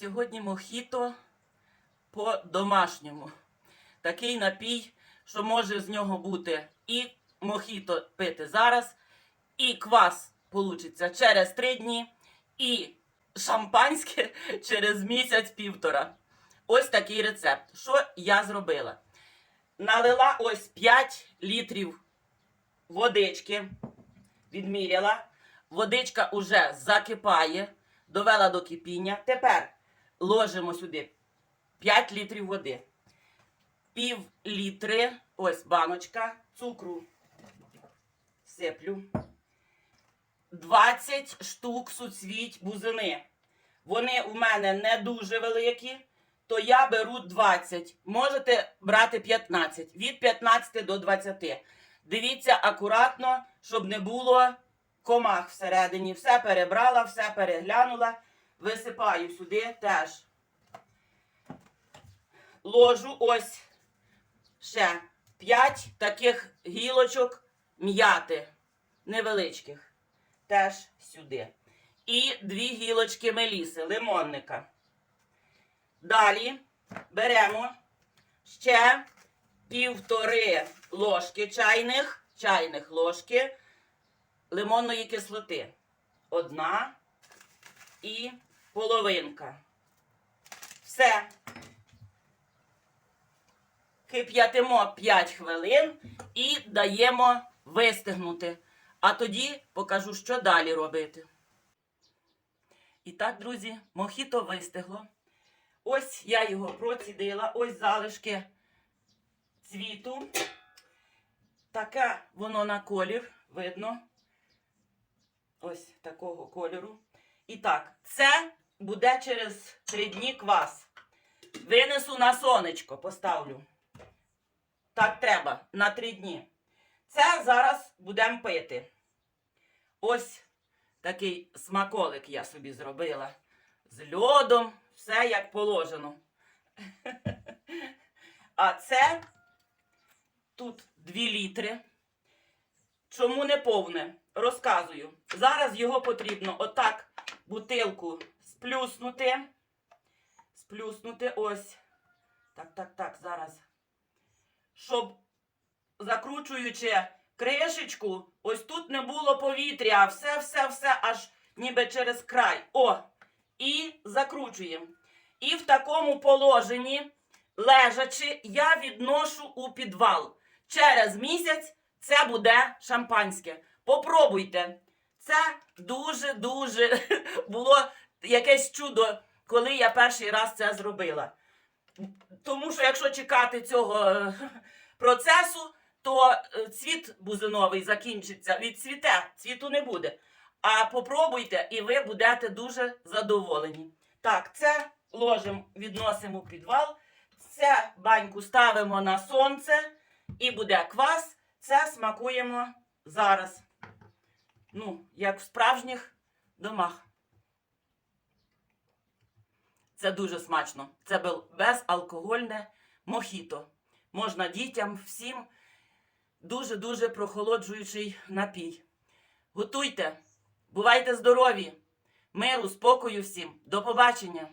Сьогодні мохіто по-домашньому. Такий напій, що може з нього бути і мохіто пити зараз, і квас получиться через три дні, і шампанське через місяць-півтора. Ось такий рецепт. Що я зробила? Налила ось 5 літрів водички, відміряла. Водичка уже закипає, довела до кипіння. Тепер ложимо сюди 5 літрів води. Пів літри, ось баночка, цукру сиплю. 20 штук суцвіть бузини. Вони у мене не дуже великі, то я беру 20. Можете брати 15. Від 15 до 20. Дивіться акуратно, щоб не було комах всередині. Все перебрала, все переглянула. Висипаю сюди теж. Ложу ось ще 5 таких гілочок м'яти невеличких. Теж сюди. І дві гілочки меліси, лимонника. Далі беремо ще півтори ложки чайних, чайних ложки лимонної кислоти. Одна і половинка. Все. Кип'ятимо 5 хвилин і даємо вистигнути. А тоді покажу, що далі робити. І так, друзі, мохіто вистигло. Ось я його процідила, ось залишки цвіту. Таке воно на колір, видно. Ось такого кольору. І так, це буде через три дні квас. Винесу на сонечко, поставлю. Так треба, на три дні. Це зараз будемо пити. Ось такий смаколик я собі зробила. З льодом, все як положено. А це тут 2 літри. Чому не повне? Розказую. Зараз його потрібно отак бутилку сплюснути. Сплюснути ось. Так, так, так, зараз. Щоб закручуючи кришечку, ось тут не було повітря, а все, все, все аж ніби через край. О! І закручуємо. І в такому положенні, лежачи, я відношу у підвал. Через місяць це буде шампанське. Попробуйте. Це дуже-дуже було якесь чудо, коли я перший раз це зробила. Тому що якщо чекати цього е, процесу, то е, цвіт бузиновий закінчиться, відцвіте, цвіту не буде. А попробуйте, і ви будете дуже задоволені. Так, це ложимо, відносимо в підвал. Це баньку ставимо на сонце і буде квас. Це смакуємо зараз. Ну, як в справжніх домах. Це дуже смачно. Це безалкогольне мохіто. Можна дітям всім дуже-дуже прохолоджуючий напій. Готуйте, бувайте здорові, миру, спокою всім. До побачення!